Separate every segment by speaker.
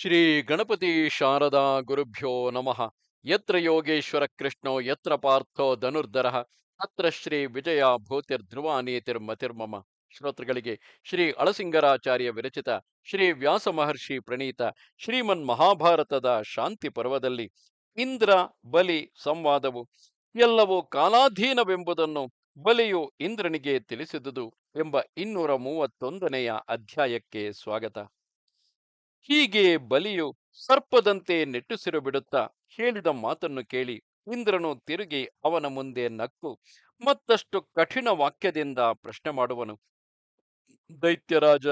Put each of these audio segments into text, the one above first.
Speaker 1: ಶ್ರೀ ಗಣಪತಿ ಶಾರದಾ ಗುರುಭ್ಯೋ ನಮಃ. ಯತ್ರ ಯೋಗೇಶ್ವರ ಕೃಷ್ಣೋ, ಯತ್ರ ಪಾರ್ಥೋ ಧನುರ್ಧರಃ, ಅತ್ರ ಶ್ರೀ ವಿಜಯ ಭೂತಿರ್ಧ್ರುವ ನೀತಿರ್ಮತಿರ್ಮಮ ಶ್ರೋತೃಗಳಿಗೆ ಶ್ರೀ ಅಳಸಿಂಗರಾಚಾರ್ಯ ವಿರಚಿತ ಶ್ರೀ ವ್ಯಾಸ ಮಹರ್ಷಿ ಪ್ರಣೀತ ಶ್ರೀಮನ್ ಮಹಾಭಾರತದ ಶಾಂತಿ ಪರ್ವದಲ್ಲಿ ಇಂದ್ರ ಬಲಿ ಸಂವಾದವು ಎಲ್ಲವೂ ಕಾಲಾಧೀನವೆಂಬುದನ್ನು ಬಲಿಯು ಇಂದ್ರನಿಗೆ ತಿಳಿಸಿದುದು ಎಂಬ ಇನ್ನೂರ ಮೂವತ್ತೊಂದನೆಯ ಅಧ್ಯಾಯಕ್ಕೆ ಸ್ವಾಗತ. ಹೀಗೆ ಬಲಿಯು ಸರ್ಪದಂತೆ ನೆಟ್ಟುಸಿರು ಬಿಡುತ್ತಾ ಹೇಳಿದ ಮಾತನ್ನು ಕೇಳಿ ಇಂದ್ರನು ತಿರುಗಿ ಅವನ ಮುಂದೆ ನಕ್ಕು ಮತ್ತಷ್ಟು ಕಠಿಣ ವಾಕ್ಯದಿಂದ ಪ್ರಶ್ನೆ ಮಾಡುವನು. ದೈತ್ಯರಾಜ,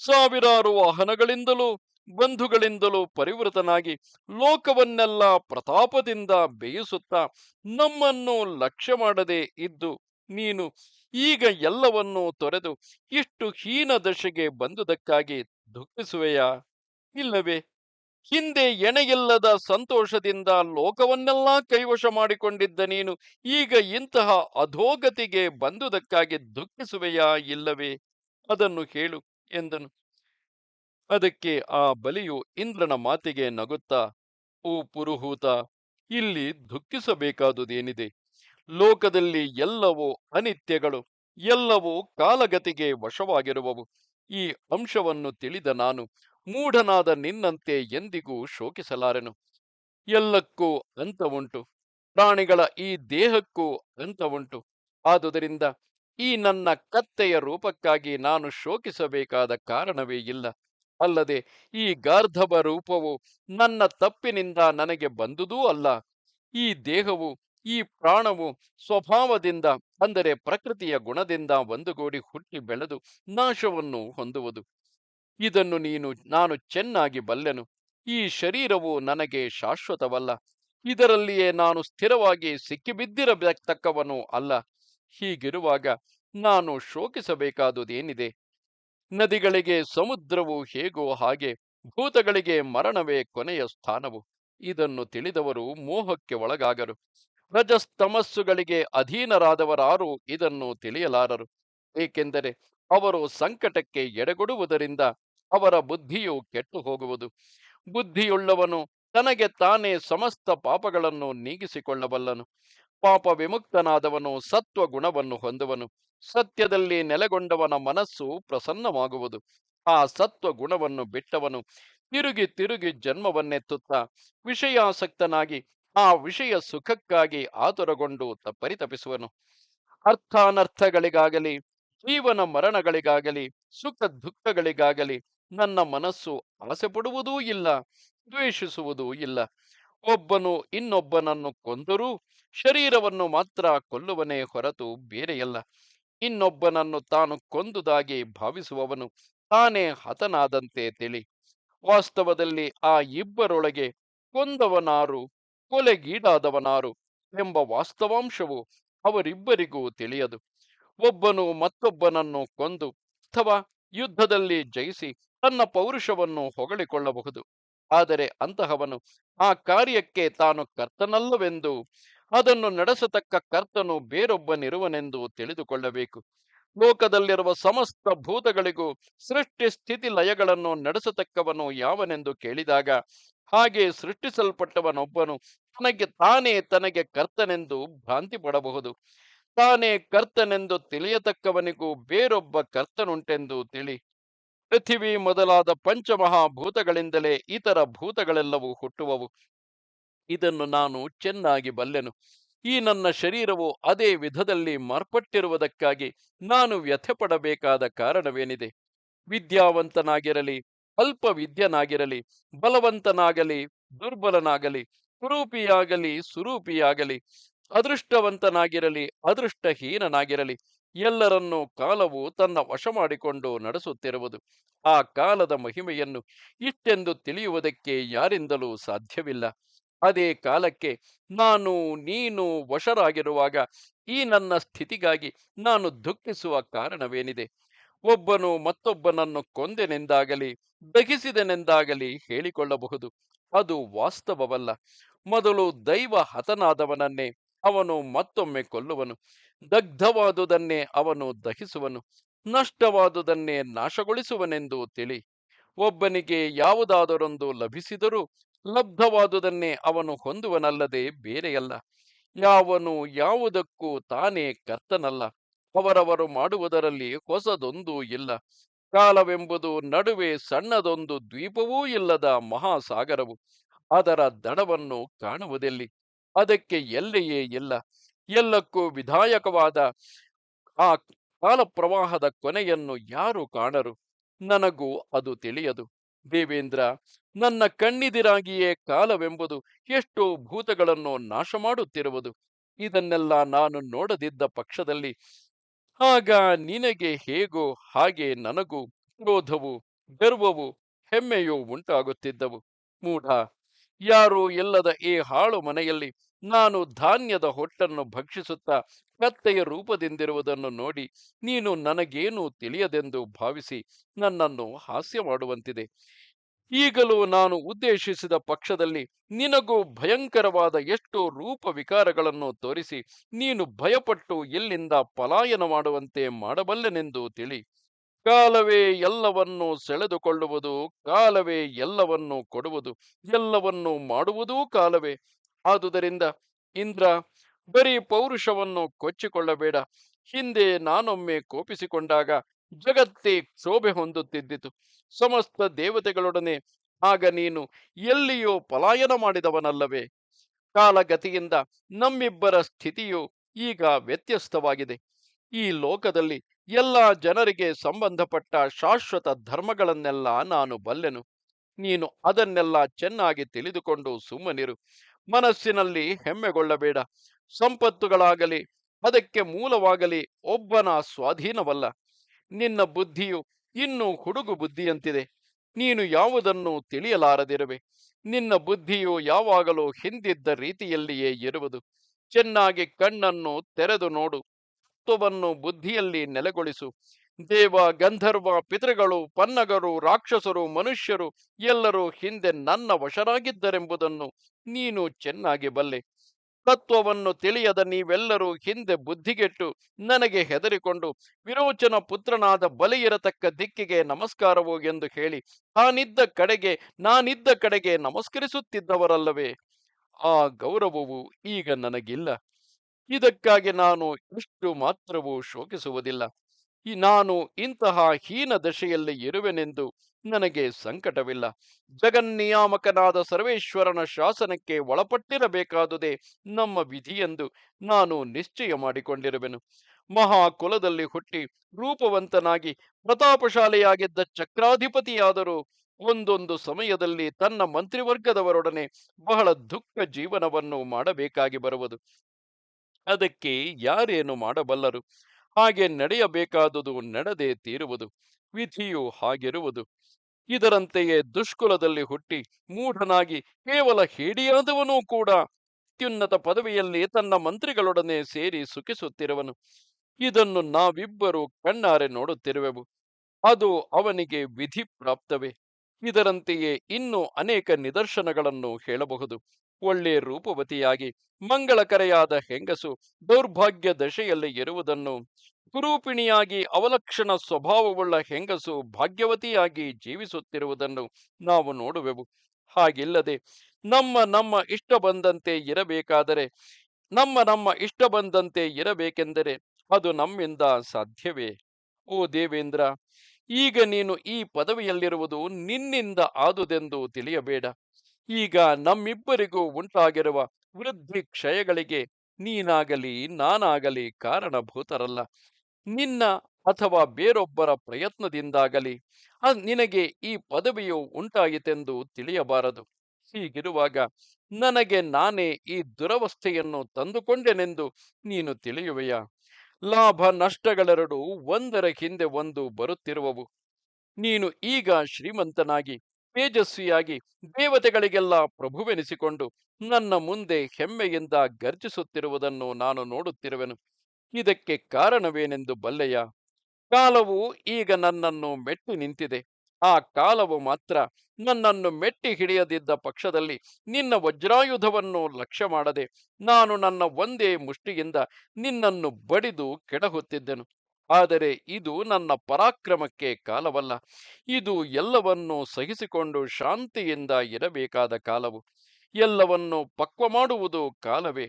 Speaker 1: ಸಾವಿರಾರು ವಾಹನಗಳಿಂದಲೂ ಬಂಧುಗಳಿಂದಲೂ ಪರಿವೃತನಾಗಿ ಲೋಕವನ್ನೆಲ್ಲ ಪ್ರತಾಪದಿಂದ ಬೇಯಿಸುತ್ತಾ ನಮ್ಮನ್ನು ಲಕ್ಷ್ಯ ಮಾಡದೆ ಇದ್ದು ನೀನು ಈಗ ಎಲ್ಲವನ್ನೂ ತೊರೆದು ಇಷ್ಟು ಹೀನ ದಶೆಗೆ ಬಂದುದಕ್ಕಾಗಿ ದುಃಖಿಸುವೆಯಾ? ಇಲ್ಲವೇ. ಹಿಂದೆ ಎಣೆಯಿಲ್ಲದ ಸಂತೋಷದಿಂದ ಲೋಕವನ್ನೆಲ್ಲ ಕೈವಶ ಮಾಡಿಕೊಂಡಿದ್ದ ನೀನು, ಈಗ ಇಂತಹ ಅಧೋಗತಿಗೆ ಬಂದುದಕ್ಕಾಗಿ ದುಃಖಿಸುವೆಯಾ ಇಲ್ಲವೇ? ಅದನ್ನು ಹೇಳು ಎಂದನು. ಅದಕ್ಕೆ ಆ ಬಲಿಯು ಇಂದ್ರನ ಮಾತಿಗೆ ನಗುತ್ತಾ, ಓ ಪುರುಹೂತ, ಇಲ್ಲಿ ದುಃಖಿಸಬೇಕಾದುದೇನಿದೆ? ಲೋಕದಲ್ಲಿ ಎಲ್ಲವೂ ಅನಿತ್ಯಗಳು, ಎಲ್ಲವೂ ಕಾಲಗತಿಗೆ ವಶವಾಗಿರುವವು. ಈ ಅಂಶವನ್ನು ತಿಳಿದ ನಾನು, ಮೂಢನಾದ ನಿನ್ನಂತೆ ಎಂದಿಗೂ ಶೋಕಿಸಲಾರೆನು? ಎಲ್ಲಕ್ಕೂ ಅಂತ ಉಂಟು. ಪ್ರಾಣಿಗಳ ಈ ದೇಹಕ್ಕೂ ಅಂತ ಉಂಟು. ಆದುದರಿಂದ ಈ ನನ್ನ ಕತ್ತೆಯ ರೂಪಕ್ಕಾಗಿ ನಾನು ಶೋಕಿಸಬೇಕಾದ ಕಾರಣವೇ ಇಲ್ಲ. ಅಲ್ಲದೆ ಈ ಗಾರ್ಧವ ರೂಪವು ನನ್ನ ತಪ್ಪಿನಿಂದ ನನಗೆ ಬಂದುದೂ ಅಲ್ಲ. ಈ ದೇಹವು ಈ ಪ್ರಾಣವು ಸ್ವಭಾವದಿಂದ, ಅಂದರೆ ಪ್ರಕೃತಿಯ ಗುಣದಿಂದ ಒಂದುಗೂಡಿ ಹುಟ್ಟಿ ಬೆಳೆದು ನಾಶವನ್ನು ಹೊಂದುವುದು. ಇದನ್ನು ನೀನು, ನಾನು ಚೆನ್ನಾಗಿ ಬಲ್ಲೆನು. ಈ ಶರೀರವು ನನಗೆ ಶಾಶ್ವತವಲ್ಲ. ಇದರಲ್ಲಿಯೇ ನಾನು ಸ್ಥಿರವಾಗಿ ಸಿಕ್ಕಿಬಿದ್ದಿರತಕ್ಕವನು ಅಲ್ಲ. ಹೀಗಿರುವಾಗ ನಾನು ಶೋಕಿಸಬೇಕಾದುದೇನಿದೆ? ನದಿಗಳಿಗೆ ಸಮುದ್ರವು ಹೇಗೋ ಹಾಗೆ ಭೂತಗಳಿಗೆ ಮರಣವೇ ಕೊನೆಯ ಸ್ಥಾನವು. ಇದನ್ನು ತಿಳಿದವರು ಮೋಹಕ್ಕೆ ಒಳಗಾಗರು. ರಜಸ್ತಮಸ್ಸುಗಳಿಗೆ ಅಧೀನರಾದವರಾರು ಇದನ್ನು ತಿಳಿಯಲಾರರು. ಏಕೆಂದರೆ ಅವರು ಸಂಕಟಕ್ಕೆ ಎಡೆಗೊಡುವುದರಿಂದ ಅವರ ಬುದ್ಧಿಯು ಕೆಟ್ಟು ಹೋಗುವುದು ಬುದ್ಧಿಯುಳ್ಳವನು ತನಗೆ ತಾನೇ ಸಮಸ್ತ ಪಾಪಗಳನ್ನು ನೀಗಿಸಿಕೊಳ್ಳಬಲ್ಲನು. ಪಾಪ ವಿಮುಕ್ತನಾದವನು ಸತ್ವ ಗುಣವನ್ನು ಹೊಂದುವನು. ಸತ್ಯದಲ್ಲಿ ನೆಲೆಗೊಂಡವನ ಮನಸ್ಸು ಪ್ರಸನ್ನವಾಗುವುದು. ಆ ಸತ್ವ ಗುಣವನ್ನು ಬಿಟ್ಟವನು ತಿರುಗಿ ತಿರುಗಿ ಜನ್ಮವನ್ನೆತ್ತುತ್ತಾ ವಿಷಯಾಸಕ್ತನಾಗಿ ಆ ವಿಷಯ ಸುಖಕ್ಕಾಗಿ ಆತುರಗೊಂಡು ಪರಿತಪಿಸುವನು. ಅರ್ಥಾನರ್ಥಗಳಿಗಾಗಲಿ, ಜೀವನ ಮರಣಗಳಿಗಾಗಲಿ, ಸುಖ ದುಃಖಗಳಿಗಾಗಲಿ ನನ್ನ ಮನಸ್ಸು ಆಸೆ ಪಡುವುದೂ ಇಲ್ಲ, ದ್ವೇಷಿಸುವುದೂ ಇಲ್ಲ. ಒಬ್ಬನು ಇನ್ನೊಬ್ಬನನ್ನು ಕೊಂದರೂ ಶರೀರವನ್ನು ಮಾತ್ರ ಕೊಲ್ಲುವನೇ ಹೊರತು ಬೇರೆಯಲ್ಲ. ಇನ್ನೊಬ್ಬನನ್ನು ತಾನು ಕೊಂದುದಾಗಿ ಭಾವಿಸುವವನು ತಾನೇ ಹತನಾದಂತೆ ತಿಳಿ. ವಾಸ್ತವದಲ್ಲಿ ಆ ಇಬ್ಬರೊಳಗೆ ಕೊಂದವನಾರು ಕೊಲೆಗೀಡಾದವನಾರು ಎಂಬ ವಾಸ್ತವಾಂಶವು ಅವರಿಬ್ಬರಿಗೂ ತಿಳಿಯದು. ಒಬ್ಬನು ಮತ್ತೊಬ್ಬನನ್ನು ಕೊಂದು ಅಥವಾ ಯುದ್ಧದಲ್ಲಿ ಜಯಿಸಿ ತನ್ನ ಪೌರುಷವನ್ನು ಹೊಗಳಿಕೊಳ್ಳಬಹುದು. ಆದರೆ ಅಂತಹವನು ಆ ಕಾರ್ಯಕ್ಕೆ ತಾನು ಕರ್ತನಲ್ಲವೆಂದು ಅದನ್ನು ನಡೆಸತಕ್ಕ ಕರ್ತನು ಬೇರೊಬ್ಬನಿರುವನೆಂದು ತಿಳಿದುಕೊಳ್ಳಬೇಕು. ಲೋಕದಲ್ಲಿರುವ ಸಮಸ್ತ ಭೂತಗಳಿಗೂ ಸೃಷ್ಟಿ ಸ್ಥಿತಿ ಲಯಗಳನ್ನು ನಡೆಸತಕ್ಕವನು ಯಾವನೆಂದು ಕೇಳಿದಾಗ, ಹಾಗೆ ಸೃಷ್ಟಿಸಲ್ಪಟ್ಟವನೊಬ್ಬನು ತನಗೆ ತಾನೇ ತನಗೆ ಕರ್ತನೆಂದು ಭ್ರಾಂತಿ ಪಡಬಹುದು ತಾನೇ ಕರ್ತನೆಂದು ತಿಳಿಯತಕ್ಕವನಿಗೂ ಬೇರೊಬ್ಬ ಕರ್ತನುಂಟೆಂದು ತಿಳಿ. ಪೃಥಿವಿ ಮೊದಲಾದ ಪಂಚಮಹಾಭೂತಗಳಿಂದಲೇ ಇತರ ಭೂತಗಳೆಲ್ಲವೂ ಹುಟ್ಟುವವು. ಇದನ್ನು ನಾನು ಚೆನ್ನಾಗಿ ಬಲ್ಲೆನು. ಈ ನನ್ನ ಶರೀರವು ಅದೇ ವಿಧದಲ್ಲಿ ಮಾರ್ಪಟ್ಟಿರುವುದಕ್ಕಾಗಿ ನಾನು ವ್ಯಥೆ ಪಡಬೇಕಾದ ಕಾರಣವೇನಿದೆ? ವಿದ್ಯಾವಂತನಾಗಿರಲಿ ಅಲ್ಪ ವಿದ್ಯನಾಗಿರಲಿ ಬಲವಂತನಾಗಲಿ, ದುರ್ಬಲನಾಗಲಿ, ಕುರೂಪಿಯಾಗಲಿ, ಸುರೂಪಿಯಾಗಲಿ, ಅದೃಷ್ಟವಂತನಾಗಿರಲಿ, ಅದೃಷ್ಟಹೀನನಾಗಿರಲಿ, ಎಲ್ಲರನ್ನೂ ಕಾಲವು ತನ್ನ ವಶ ಮಾಡಿಕೊಂಡು ನಡೆಸುತ್ತಿರುವುದು. ಆ ಕಾಲದ ಮಹಿಮೆಯನ್ನು ಇಷ್ಟೆಂದು ತಿಳಿಯುವುದಕ್ಕೆ ಯಾರಿಂದಲೂ ಸಾಧ್ಯವಿಲ್ಲ. ಅದೇ ಕಾಲಕ್ಕೆ ನಾನು ನೀನು ವಶರಾಗಿರುವಾಗ ಈ ನನ್ನ ಸ್ಥಿತಿಗಾಗಿ ನಾನು ದುಃಖಿಸುವ ಕಾರಣವೇನಿದೆ? ಒಬ್ಬನು ಮತ್ತೊಬ್ಬನನ್ನು ಕೊಂದೆನೆಂದಾಗಲಿ, ದಹಿಸಿದನೆಂದಾಗಲಿ ಹೇಳಿಕೊಳ್ಳಬಹುದು. ಅದು ವಾಸ್ತವವಲ್ಲ. ಮೊದಲು ದೈವ ಹತನಾದವನನ್ನೇ ಅವನು ಮತ್ತೊಮ್ಮೆ ಕೊಲ್ಲುವನು. ದಗ್ಧವಾದುದನ್ನೇ ಅವನು ದಹಿಸುವನು. ನಷ್ಟವಾದುದನ್ನೇ ನಾಶಗೊಳಿಸುವನೆಂದು ತಿಳಿ. ಒಬ್ಬನಿಗೆ ಯಾವುದಾದರೊಂದು ಲಭಿಸಿದರೂ ಲಬ್ಧವಾದುದನ್ನೇ ಅವನು ಹೊಂದುವನಲ್ಲದೆ ಬೇರೆಯಲ್ಲ. ಯಾವನು ಯಾವುದಕ್ಕೂ ತಾನೇ ಕರ್ತನಲ್ಲ. ಅವರವರು ಮಾಡುವುದರಲ್ಲಿ ಹೊಸದೊಂದು ಇಲ್ಲ. ಕಾಲವೆಂಬುದು ನಡುವೆ ಸಣ್ಣದೊಂದು ದ್ವೀಪವೂ ಇಲ್ಲದ ಮಹಾಸಾಗರವು. ಅದರ ದಡವನ್ನು ಕಾಣುವುದೆಲ್ಲಿ? ಅದಕ್ಕೆ ಎಲ್ಲೆಯೇ ಇಲ್ಲ. ಎಲ್ಲಕ್ಕೂ ವಿಧಾಯಕವಾದ ಆ ಕಾಲ ಪ್ರವಾಹದ ಕೊನೆಯನ್ನು ಯಾರು ಕಾಣರು? ನನಗೂ ಅದು ತಿಳಿಯದು. ದೇವೇಂದ್ರ, ನನ್ನ ಕಣ್ಣಿದಿರಾಗಿಯೇ ಕಾಲವೆಂಬುದು ಎಷ್ಟೋ ಭೂತಗಳನ್ನು ನಾಶ ಮಾಡುತ್ತಿರುವುದು ಇದನ್ನೆಲ್ಲ ನಾನು ನೋಡದಿದ್ದ ಪಕ್ಷದಲ್ಲಿ ಆಗ ನಿನಗೆ ಹೇಗೋ ಹಾಗೆ ನನಗೂ ಕ್ರೋಧವು ಗರ್ವವು, ಹೆಮ್ಮೆಯೂ ಉಂಟಾಗುತ್ತಿದ್ದವು. ಮೂಢ ಯಾರೂ ಇಲ್ಲದ ಈ ಹಾಳು ಮನೆಯಲ್ಲಿ ನಾನು ಧಾನ್ಯದ ಹೊಟ್ಟನ್ನು ಭಕ್ಷಿಸುತ್ತಾ ಕತ್ತೆಯ ರೂಪದಿಂದಿರುವುದನ್ನು ನೋಡಿ ನೀನು ನನಗೇನು ತಿಳಿಯದೆಂದು ಭಾವಿಸಿ ನನ್ನನ್ನು ಹಾಸ್ಯ ಮಾಡುವಂತಿದೆ. ಈಗಲೂ ನಾನು ಉದ್ದೇಶಿಸಿದ ಪಕ್ಷದಲ್ಲಿ ನಿನಗೂ ಭಯಂಕರವಾದ ಎಷ್ಟೋ ರೂಪ ವಿಕಾರಗಳನ್ನು ತೋರಿಸಿ ನೀನು ಭಯಪಟ್ಟು ಎಲ್ಲಿಂದ ಪಲಾಯನ ಮಾಡುವಂತೆ ಮಾಡಬಲ್ಲೆನೆಂದು ತಿಳಿ. ಕಾಲವೇ ಎಲ್ಲವನ್ನೂ ಸೆಳೆದುಕೊಳ್ಳುವುದು, ಕಾಲವೇ ಎಲ್ಲವನ್ನೂ ಕೊಡುವುದು, ಎಲ್ಲವನ್ನೂ ಮಾಡುವುದೂ ಕಾಲವೇ. ಆದುದರಿಂದ ಇಂದ್ರ, ಬರೀ ಪೌರುಷವನ್ನು ಕೊಚ್ಚಿಕೊಳ್ಳಬೇಡ. ಹಿಂದೆ ನಾನೊಮ್ಮೆ ಕೋಪಿಸಿಕೊಂಡಾಗ ಜಗತ್ತೇ ಕ್ಷೋಭೆ ಹೊಂದುತ್ತಿದ್ದಿತು. ಸಮಸ್ತ ದೇವತೆಗಳೊಡನೆ ಆಗ ನೀನು ಎಲ್ಲಿಯೋ ಪಲಾಯನ ಮಾಡಿದವನಲ್ಲವೇ. ಕಾಲಗತಿಯಿಂದ ನಮ್ಮಿಬ್ಬರ ಸ್ಥಿತಿಯು ಈಗ ವ್ಯತ್ಯಸ್ತವಾಗಿದೆ. ಈ ಲೋಕದಲ್ಲಿ ಎಲ್ಲ ಜನರಿಗೆ ಸಂಬಂಧಪಟ್ಟ ಶಾಶ್ವತ ಧರ್ಮಗಳನ್ನೆಲ್ಲ ನಾನು ಬಲ್ಲೆನು. ನೀನು ಅದನ್ನೆಲ್ಲ ಚೆನ್ನಾಗಿ ತಿಳಿದುಕೊಂಡು ಸುಮ್ಮನಿರು. ಮನಸ್ಸಿನಲ್ಲಿ ಹೆಮ್ಮೆಗೊಳ್ಳಬೇಡ. ಸಂಪತ್ತುಗಳಾಗಲಿ, ಅದಕ್ಕೆ ಮೂಲವಾಗಲಿ ಒಬ್ಬನ ಸ್ವಾಧೀನವಲ್ಲ. ನಿನ್ನ ಬುದ್ಧಿಯು ಇನ್ನೂ ಹುಡುಗು ಬುದ್ಧಿಯಂತಿದೆ. ನೀನು ಯಾವುದನ್ನು ತಿಳಿಯಲಾರದಿರುವೆ. ನಿನ್ನ ಬುದ್ಧಿಯು ಯಾವಾಗಲೂ ಹಿಂದಿದ್ದ ರೀತಿಯಲ್ಲಿಯೇ ಇರುವುದು. ಚೆನ್ನಾಗಿ ಕಣ್ಣನ್ನು ತೆರೆದು ನೋಡು. ತತ್ವವನ್ನು ಬುದ್ಧಿಯಲ್ಲಿ ನೆಲೆಗೊಳಿಸು. ದೇವ, ಗಂಧರ್ವ, ಪಿತೃಗಳು, ಪನ್ನಗರು, ರಾಕ್ಷಸರು, ಮನುಷ್ಯರು ಎಲ್ಲರೂ ಹಿಂದೆ ನನ್ನ ವಶರಾಗಿದ್ದರೆಂಬುದನ್ನು ನೀನು ಚೆನ್ನಾಗಿ ಬಲ್ಲೆ. ತತ್ವವನ್ನು ತಿಳಿಯದ ನೀವೆಲ್ಲರೂ ಹಿಂದೆ ಬುದ್ಧಿಗೆಟ್ಟು ನನಗೆ ಹೆದರಿಕೊಂಡು ವಿರೋಚನ ಪುತ್ರನಾದ ಬಲಿಯಿರತಕ್ಕ ದಿಕ್ಕಿಗೆ ನಮಸ್ಕಾರವು ಎಂದು ಹೇಳಿ ತಾನಿದ್ದ ಕಡೆಗೆ ನಾನಿದ್ದ ಕಡೆಗೆ ನಮಸ್ಕರಿಸುತ್ತಿದ್ದವರಲ್ಲವೇ? ಆ ಗೌರವವು ಈಗ ನನಗಿಲ್ಲ. ಇದಕ್ಕಾಗಿ ನಾನು ಇಷ್ಟು ಮಾತ್ರವೂ ಶೋಕಿಸುವುದಿಲ್ಲ. ನಾನು ಇಂತಹ ಹೀನ ದಶೆಯಲ್ಲಿ ಇರುವೆನೆಂದು ನನಗೆ ಸಂಕಟವಿಲ್ಲ. ಜಗನ್ನಿಯಾಮಕನಾದ ಸರ್ವೇಶ್ವರನ ಶಾಸನಕ್ಕೆ ಒಳಪಟ್ಟಿರಬೇಕಾದುದೇ ನಮ್ಮ ವಿಧಿಯೆಂದು ನಾನು ನಿಶ್ಚಯ ಮಾಡಿಕೊಂಡಿರುವೆನು. ಮಹಾಕುಲದಲ್ಲಿ ಹುಟ್ಟಿ ರೂಪವಂತನಾಗಿ ಪ್ರತಾಪಶಾಲಿಯಾಗಿದ್ದ ಚಕ್ರಾಧಿಪತಿಯಾದರೂ ಒಂದೊಂದು ಸಮಯದಲ್ಲಿ ತನ್ನ ಮಂತ್ರಿವರ್ಗದವರೊಡನೆ ಬಹಳ ದುಃಖ ಜೀವನವನ್ನು ಮಾಡಬೇಕಾಗಿ ಬರುವುದು. ಅದಕ್ಕೆ ಯಾರೇನು ಮಾಡಬಲ್ಲರು? ಹಾಗೆ ನಡೆಯಬೇಕಾದುದು ನಡೆದೇ ತೀರುವುದು, ವಿಧಿಯು ಹಾಗಿರುವುದು. ಇದರಂತೆಯೇ ದುಷ್ಕುಲದಲ್ಲಿ ಹುಟ್ಟಿ ಮೂಢನಾಗಿ ಕೇವಲ ಹೇಡಿಯಾದವನೂ ಕೂಡ ಅತ್ಯುನ್ನತ ಪದವಿಯಲ್ಲಿ ತನ್ನ ಮಂತ್ರಿಗಳೊಡನೆ ಸೇರಿ ಸುಖಿಸುತ್ತಿರುವನು. ಇದನ್ನು ನಾವಿಬ್ಬರು ಕಣ್ಣಾರೆ ನೋಡುತ್ತಿರುವೆವು. ಅದು ಅವನಿಗೆ ವಿಧಿ ಪ್ರಾಪ್ತವೇ ಇದರಂತೆಯೇ ಇನ್ನೂ ಅನೇಕ ನಿದರ್ಶನಗಳನ್ನು ಹೇಳಬಹುದು. ಒಳ್ಳೆ ರೂಪವತಿಯಾಗಿ ಮಂಗಳಕರೆಯಾದ ಹೆಂಗಸು ದೌರ್ಭಾಗ್ಯ ದಶೆಯಲ್ಲಿ ಇರುವುದನ್ನು ಕುರೂಪಿಣಿಯಾಗಿ ಅವಲಕ್ಷಣ ಸ್ವಭಾವವುಳ್ಳ ಹೆಂಗಸು ಭಾಗ್ಯವತಿಯಾಗಿ ಜೀವಿಸುತ್ತಿರುವುದನ್ನು ನಾವು ನೋಡುವೆವು. ಹಾಗಿಲ್ಲದೆ ನಮ್ಮ ನಮ್ಮ ಇಷ್ಟ ಬಂದಂತೆ ಇರಬೇಕಾದರೆ, ನಮ್ಮ ನಮ್ಮ ಇಷ್ಟ ಬಂದಂತೆ ಇರಬೇಕೆಂದರೆ ಅದು ನಮ್ಮಿಂದ ಸಾಧ್ಯವೇ? ಓ ದೇವೇಂದ್ರ, ಈಗ ನೀನು ಈ ಪದವಿಯಲ್ಲಿರುವುದು ನಿನ್ನಿಂದ ಆದುದೆಂದು ತಿಳಿಯಬೇಡ. ಈಗ ನಮ್ಮಿಬ್ಬರಿಗೂ ಉಂಟಾಗಿರುವ ವೃದ್ಧಿ ಕ್ಷಯಗಳಿಗೆ ನೀನಾಗಲಿ ನಾನಾಗಲಿ ಕಾರಣಭೂತರಲ್ಲ. ನಿನ್ನ ಅಥವಾ ಬೇರೊಬ್ಬರ ಪ್ರಯತ್ನದಿಂದಾಗಲಿ ನಿನಗೆ ಈ ಪದವಿಯು ಉಂಟಾಯಿತೆಂದು ತಿಳಿಯಬಾರದು. ಹೀಗಿರುವಾಗ ನನಗೆ ನಾನೇ ಈ ದುರವಸ್ಥೆಯನ್ನು ತಂದುಕೊಂಡೆನೆಂದು ನೀನು ತಿಳಿಯುವೆಯಾ? ಲಾಭ ನಷ್ಟಗಳೆರಡು ಒಂದರ ಹಿಂದೆ ಒಂದು ಬರುತ್ತಿರುವವು. ನೀನು ಈಗ ಶ್ರೀಮಂತನಾಗಿ ತೇಜಸ್ವಿಯಾಗಿ ದೇವತೆಗಳಿಗೆಲ್ಲ ಪ್ರಭುವೆನಿಸಿಕೊಂಡು ನನ್ನ ಮುಂದೆ ಹೆಮ್ಮೆಯಿಂದ ಗರ್ಜಿಸುತ್ತಿರುವುದನ್ನು ನಾನು ನೋಡುತ್ತಿರುವೆನು. ಇದಕ್ಕೆ ಕಾರಣವೇನೆಂದು ಬಲ್ಲೆಯ? ಕಾಲವು ಈಗ ನನ್ನನ್ನು ಮೆಟ್ಟಿ ನಿಂತಿದೆ. ಆ ಕಾಲವು ಮಾತ್ರ ನನ್ನನ್ನು ಮೆಟ್ಟಿ ಹಿಡಿಯದಿದ್ದ ಪಕ್ಷದಲ್ಲಿ ನಿನ್ನ ವಜ್ರಾಯುಧವನ್ನು ಲಕ್ಷ್ಯ ಮಾಡದೆ ನಾನು ನನ್ನ ಒಂದೇ ಮುಷ್ಟಿಯಿಂದ ನಿನ್ನನ್ನು ಬಡಿದು ಕೆಡಹುತ್ತಿದ್ದೆನು. ಆದರೆ ಇದು ನನ್ನ ಪರಾಕ್ರಮಕ್ಕೆ ಕಾಲವಲ್ಲ. ಇದು ಎಲ್ಲವನ್ನೂ ಸಹಿಸಿಕೊಂಡು ಶಾಂತಿಯಿಂದ ಇರಬೇಕಾದ ಕಾಲವು. ಎಲ್ಲವನ್ನು ಪಕ್ವ ಮಾಡುವುದು ಕಾಲವೇ.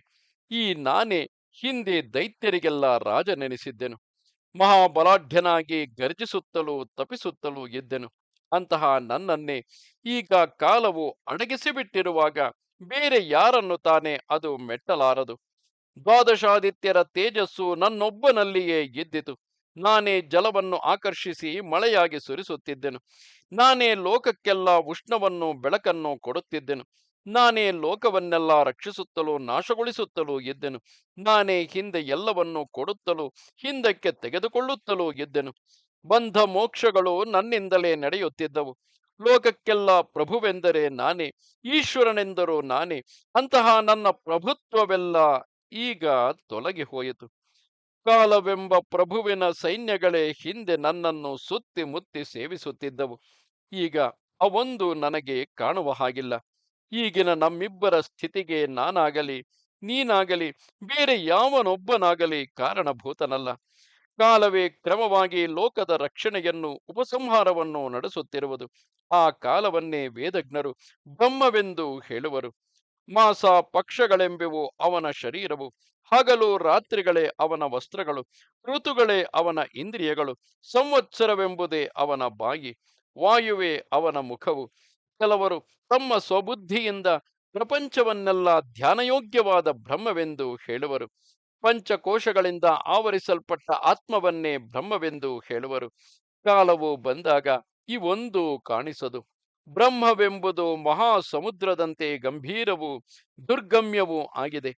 Speaker 1: ಈ ನಾನೇ ಹಿಂದೆ ದೈತ್ಯರಿಗೆಲ್ಲ ರಾಜನೆನಿಸಿದ್ದೆನು. ಮಹಾಬಲಾಢ್ಯನಾಗಿ ಗರ್ಜಿಸುತ್ತಲೂ ತಪಿಸುತ್ತಲೂ ಇದ್ದೆನು. ಅಂತಹ ನನ್ನನ್ನೇ ಈಗ ಕಾಲವು ಅಡಗಿಸಿಬಿಟ್ಟಿರುವಾಗ ಬೇರೆ ಯಾರನ್ನು ತಾನೇ ಅದು ಮೆಟ್ಟಲಾರದು. ದ್ವಾದಶಾದಿತ್ಯರ ತೇಜಸ್ಸು ನನ್ನೊಬ್ಬನಲ್ಲಿಯೇ ಇದ್ದಿತು. ನಾನೇ ಜಲವನ್ನು ಆಕರ್ಷಿಸಿ ಮಳೆಯಾಗಿ ಸುರಿಸುತ್ತಿದ್ದೆನು. ನಾನೇ ಲೋಕಕ್ಕೆಲ್ಲ ಉಷ್ಣವನ್ನು, ಬೆಳಕನ್ನು ಕೊಡುತ್ತಿದ್ದೆನು. ನಾನೇ ಲೋಕವನ್ನೆಲ್ಲ ರಕ್ಷಿಸುತ್ತಲೂ, ನಾಶಗೊಳಿಸುತ್ತಲೂ ಇದ್ದೆನು. ನಾನೇ ಹಿಂದೆ ಎಲ್ಲವನ್ನು ಕೊಡುತ್ತಲೂ, ಹಿಂದಕ್ಕೆ ತೆಗೆದುಕೊಳ್ಳುತ್ತಲೂ ಇದ್ದೆನು. ಬಂಧ ಮೋಕ್ಷಗಳು ನನ್ನಿಂದಲೇ ನಡೆಯುತ್ತಿದ್ದವು. ಲೋಕಕ್ಕೆಲ್ಲ ಪ್ರಭುವೆಂದರೆ ನಾನೇ, ಈಶ್ವರನೆಂದರೂ ನಾನೇ. ಅಂತಹ ನನ್ನ ಪ್ರಭುತ್ವವೆಲ್ಲ ಈಗ ತೊಲಗಿ ಹೋಯಿತು. ಕಾಲವೆಂಬ ಪ್ರಭುವಿನ ಸೈನ್ಯಗಳೇ ಹಿಂದೆ ನನ್ನನ್ನು ಸುತ್ತಿ ಮುತ್ತಿ ಸೇವಿಸುತ್ತಿದ್ದವು. ಈಗ ಅವೊಂದು ನನಗೆ ಕಾಣುವ ಹಾಗಿಲ್ಲ. ಈಗಿನ ನಮ್ಮಿಬ್ಬರ ಸ್ಥಿತಿಗೆ ನಾನಾಗಲಿ, ನೀನಾಗಲಿ, ಬೇರೆ ಯಾವನೊಬ್ಬನಾಗಲಿ ಕಾರಣಭೂತನಲ್ಲ. ಕಾಲವೇ ಕ್ರಮವಾಗಿ ಲೋಕದ ರಕ್ಷಣೆಯನ್ನು, ಉಪಸಂಹಾರವನ್ನು ನಡೆಸುತ್ತಿರುವುದು. ಆ ಕಾಲವನ್ನೇ ವೇದಜ್ಞರು ಬ್ರಹ್ಮವೆಂದು ಹೇಳುವರು. ಮಾಸ ಪಕ್ಷಗಳೆಂಬೆವು ಅವನ ಶರೀರವು, ಹಗಲು ರಾತ್ರಿಗಳೇ ಅವನ ವಸ್ತ್ರಗಳು, ಋತುಗಳೇ ಅವನ ಇಂದ್ರಿಯಗಳು, ಸಂವತ್ಸರವೆಂಬುದೇ ಅವನ ಬಾಯಿ, ವಾಯುವೇ ಅವನ ಮುಖವು. ಕೆಲವರು ತಮ್ಮ ಸ್ವಬುದ್ಧಿಯಿಂದ ಪ್ರಪಂಚವನ್ನೆಲ್ಲ ಧ್ಯಾನಯೋಗ್ಯವಾದ ಬ್ರಹ್ಮವೆಂದು ಹೇಳುವರು. ಪಂಚಕೋಶಗಳಿಂದ ಆವರಿಸಲ್ಪಟ್ಟ ಆತ್ಮವನ್ನೇ ಬ್ರಹ್ಮವೆಂದು ಹೇಳುವರು. ಕಾಲವು ಬಂದಾಗ ಇವೊಂದು ಕಾಣಿಸದು. ಬ್ರಹ್ಮವೆಂಬುದು ಮಹಾ ಸಮುದ್ರದಂತೆ ಗಂಭೀರವೂ ದುರ್ಗಮ್ಯವೂ ಆಗಿದೆ.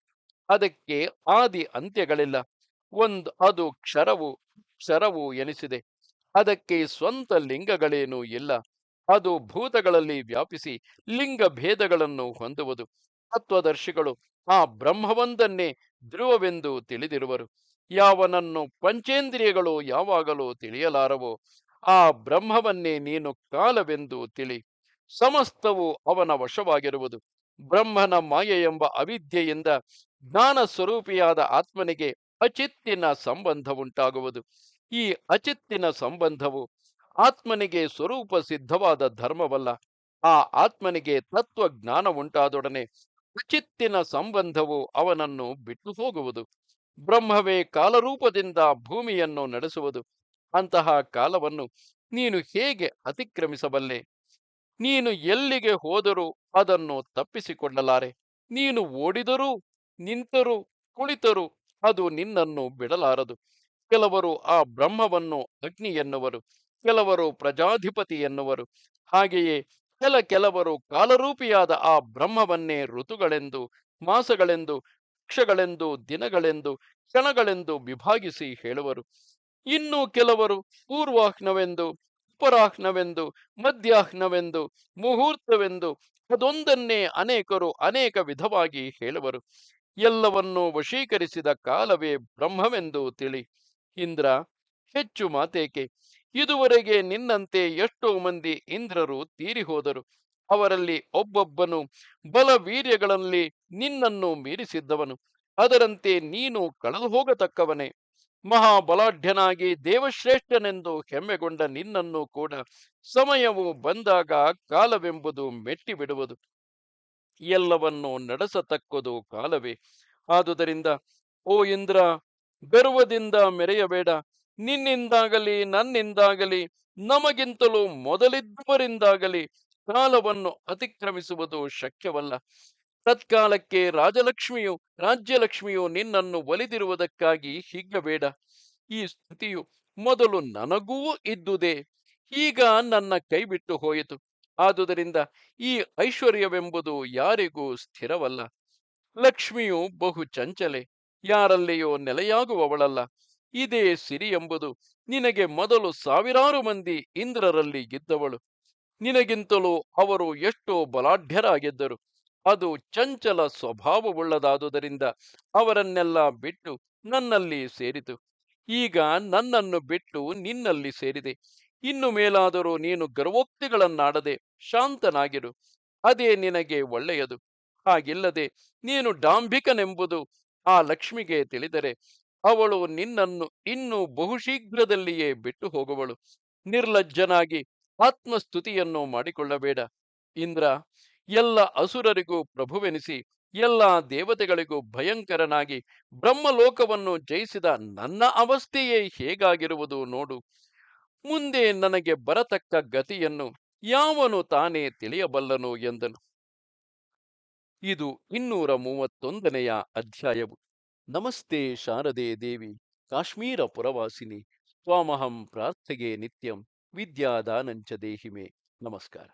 Speaker 1: ಅದಕ್ಕೆ ಆದಿ ಅಂತ್ಯಗಳಿಲ್ಲ. ಒಂದು ಅದು ಕ್ಷರವು ಕ್ಷರವು ಎನಿಸಿದೆ. ಅದಕ್ಕೆ ಸ್ವಂತ ಲಿಂಗಗಳೇನೂ ಇಲ್ಲ. ಅದು ಭೂತಗಳಲ್ಲಿ ವ್ಯಾಪಿಸಿ ಲಿಂಗ ಭೇದಗಳನ್ನು ಹೊಂದುವುದು. ತತ್ವದರ್ಶಿಗಳು ಆ ಬ್ರಹ್ಮವೊಂದನ್ನೇ ಧ್ರುವವೆಂದು ತಿಳಿದಿರುವರು. ಯಾವನನ್ನು ಪಂಚೇಂದ್ರಿಯಗಳು ಯಾವಾಗಲೂ ತಿಳಿಯಲಾರವೋ ಆ ಬ್ರಹ್ಮವನ್ನೇ ನೀನು ಕಾಲವೆಂದು ತಿಳಿ. ಸಮಸ್ತವು ಅವನ ವಶವಾಗಿರುವುದು. ಬ್ರಹ್ಮನ ಮಾಯೆ ಎಂಬ ಅವಿದ್ಯೆಯಿಂದ ಜ್ಞಾನ ಸ್ವರೂಪಿಯಾದ ಆತ್ಮನಿಗೆ ಅಚಿತ್ತಿನ ಸಂಬಂಧ ಉಂಟಾಗುವುದು ಈ ಅಚಿತ್ತಿನ ಸಂಬಂಧವು ಆತ್ಮನಿಗೆ ಸ್ವರೂಪ ಸಿದ್ಧವಾದ ಧರ್ಮವಲ್ಲ. ಆ ಆತ್ಮನಿಗೆ ತತ್ವ ಜ್ಞಾನ ಉಂಟಾದೊಡನೆ ಅಚಿತ್ತಿನ ಸಂಬಂಧವು ಅವನನ್ನು ಬಿಟ್ಟು ಹೋಗುವುದು. ಬ್ರಹ್ಮವೇ ಕಾಲರೂಪದಿಂದ ಭೂಮಿಯನ್ನು ನಡೆಸುವುದು. ಅಂತಹ ಕಾಲವನ್ನು ನೀನು ಹೇಗೆ ಅತಿಕ್ರಮಿಸಬಲ್ಲೆ? ನೀನು ಎಲ್ಲಿಗೆ ಹೋದರೂ ಅದನ್ನು ತಪ್ಪಿಸಿಕೊಳ್ಳಲಾರೆ. ನೀನು ಓಡಿದರೂ, ನಿಂತರೂ, ಕುಳಿತರೂ ಅದು ನಿನ್ನನ್ನು ಬಿಡಲಾರದು. ಕೆಲವರು ಆ ಬ್ರಹ್ಮವನ್ನು ಅಗ್ನಿ ಎನ್ನುವರು, ಕೆಲವರು ಪ್ರಜಾಧಿಪತಿ ಎನ್ನುವರು. ಹಾಗೆಯೇ ಕೆಲ ಕೆಲವರು ಕಾಲರೂಪಿಯಾದ ಆ ಬ್ರಹ್ಮವನ್ನೇ ಋತುಗಳೆಂದು, ಮಾಸಗಳೆಂದು ಪಕ್ಷಗಳೆಂದು ದಿನಗಳೆಂದು, ಕ್ಷಣಗಳೆಂದು ವಿಭಾಗಿಸಿ ಹೇಳುವರು. ಇನ್ನು ಕೆಲವರು ಪೂರ್ವಾಹ್ನವೆಂದು ಉಪರಾಹ್ನವೆಂದು ಮಧ್ಯಾಹ್ನವೆಂದು, ಮುಹೂರ್ತವೆಂದು ಅದೊಂದನ್ನೇ ಅನೇಕರು ಅನೇಕ ವಿಧವಾಗಿ ಹೇಳುವರು. ಎಲ್ಲವನ್ನೂ ವಶೀಕರಿಸಿದ ಕಾಲವೇ ಬ್ರಹ್ಮವೆಂದು ತಿಳಿ. ಇಂದ್ರ, ಹೆಚ್ಚು ಮಾತೇಕೆ? ಇದುವರೆಗೆ ನಿನ್ನಂತೆ ಎಷ್ಟೋ ಮಂದಿ ಇಂದ್ರರು ತೀರಿ ಹೋದರು ಅವರಲ್ಲಿ ಒಬ್ಬೊಬ್ಬನು ಬಲವೀರ್ಯಗಳಲ್ಲಿ ನಿನ್ನನ್ನು ಮೀರಿಸಿದ್ದವನು. ಅದರಂತೆ ನೀನು ಕಳೆದು ಹೋಗತಕ್ಕವನೇ ಮಹಾಬಲಾಢ್ಯನಾಗಿ ದೇವಶ್ರೇಷ್ಠನೆಂದು ಹೆಮ್ಮೆಗೊಂಡ ನಿನ್ನನ್ನು ಕೂಡ ಸಮಯವು ಬಂದಾಗ ಕಾಲವೆಂಬುದು ಮೆಟ್ಟಿ ಬಿಡುವುದು ಎಲ್ಲವನ್ನು ನಡೆಸತಕ್ಕದು ಕಾಲವೇ. ಆದುದರಿಂದ, ಓ ಇಂದ್ರ, ಗರ್ವದಿಂದ ಮೆರೆಯಬೇಡ. ನಿನ್ನಿಂದಾಗಲಿ, ನನ್ನಿಂದಾಗಲಿ, ನಮಗಿಂತಲೂ ಮೊದಲಿದ್ದವರಿಂದಾಗಲಿ ಕಾಲವನ್ನು ಅತಿಕ್ರಮಿಸುವುದು ಶಕ್ಯವಲ್ಲ. ತತ್ಕಾಲಕ್ಕೆ ರಾಜಲಕ್ಷ್ಮಿಯು, ರಾಜ್ಯಲಕ್ಷ್ಮಿಯು ನಿನ್ನನ್ನು ಒಲಿದಿರುವುದಕ್ಕಾಗಿ ಹಿಗ್ಗಬೇಡ ಈ ಸ್ಥಿತಿಯು ಮೊದಲು ನನಗೂ ಇದ್ದುದೇ, ಈಗ ನನ್ನ ಕೈ ಬಿಟ್ಟು ಹೋಯಿತು. ಆದುದರಿಂದ ಈ ಐಶ್ವರ್ಯವೆಂಬುದು ಯಾರಿಗೂ ಸ್ಥಿರವಲ್ಲ. ಲಕ್ಷ್ಮಿಯು ಬಹು ಚಂಚಲೆ, ಯಾರಲ್ಲಿಯೋ ನೆಲೆಯಾಗುವವಳಲ್ಲ. ಇದೇ ಸಿರಿ ಎಂಬುದು ನಿನಗೆ ಮೊದಲು ಸಾವಿರಾರು ಮಂದಿ ಇಂದ್ರರಲ್ಲಿ ಇದ್ದವಳು. ನಿನಗಿಂತಲೂ ಅವರು ಎಷ್ಟೋ ಬಲಾಢ್ಯರಾಗಿದ್ದರು. ಅದು ಚಂಚಲ ಸ್ವಭಾವವುಳ್ಳದಾದುದರಿಂದ ಅವರನ್ನೆಲ್ಲ ಬಿಟ್ಟು ನನ್ನಲ್ಲಿ ಸೇರಿತು. ಈಗ ನನ್ನನ್ನು ಬಿಟ್ಟು ನಿನ್ನಲ್ಲಿ ಸೇರಿದೆ. ಇನ್ನು ಮೇಲಾದರೂ ನೀನು ಗರ್ವೋಕ್ತಿಗಳನ್ನಾಡದೆ ಶಾಂತನಾಗಿರು. ಅದೇ ನಿನಗೆ ಒಳ್ಳೆಯದು. ಹಾಗಿಲ್ಲದೆ ನೀನು ಡಾಂಭಿಕನೆಂಬುದು ಆ ಲಕ್ಷ್ಮಿಗೆ ತಿಳಿದರೆ ಅವಳು ನಿನ್ನನ್ನು ಇನ್ನೂ ಬಹುಶೀಘ್ರದಲ್ಲಿಯೇ ಬಿಟ್ಟು ಹೋಗುವಳು. ನಿರ್ಲಜ್ಜನಾಗಿ ಆತ್ಮಸ್ತುತಿಯನ್ನು ಮಾಡಿಕೊಳ್ಳಬೇಡ. ಇಂದ್ರ ಎಲ್ಲ ಅಸುರರಿಗೂ ಪ್ರಭುವೆನಿಸಿ, ಎಲ್ಲ ದೇವತೆಗಳಿಗೂ ಭಯಂಕರನಾಗಿ ಬ್ರಹ್ಮಲೋಕವನ್ನು ಜಯಿಸಿದ ನನ್ನ ಅವಸ್ಥೆಯೇ ಹೇಗಾಗಿರುವುದು ನೋಡು. ಮುಂದೆ ನನಗೆ ಬರತಕ್ಕ ಗತಿಯನ್ನು ಯಾವನು ತಾನೇ ತಿಳಿಯಬಲ್ಲನು ಎಂದನು. ಇದು ಇನ್ನೂರ ಮೂವತ್ತೊಂದನೆಯ ಅಧ್ಯಾಯವು. ನಮಸ್ತೆ ಶಾರದೆ ದೇವಿ, ಕಾಶ್ಮೀರ ಪುರವಾಸಿನಿ ಸ್ವಾಮಹಂ ಪ್ರಾರ್ಥೆಗೆ ನಿತ್ಯಂ, ವಿದ್ಯಾದಾನಂಚ ದೇಹಿಮೆ. ನಮಸ್ಕಾರ.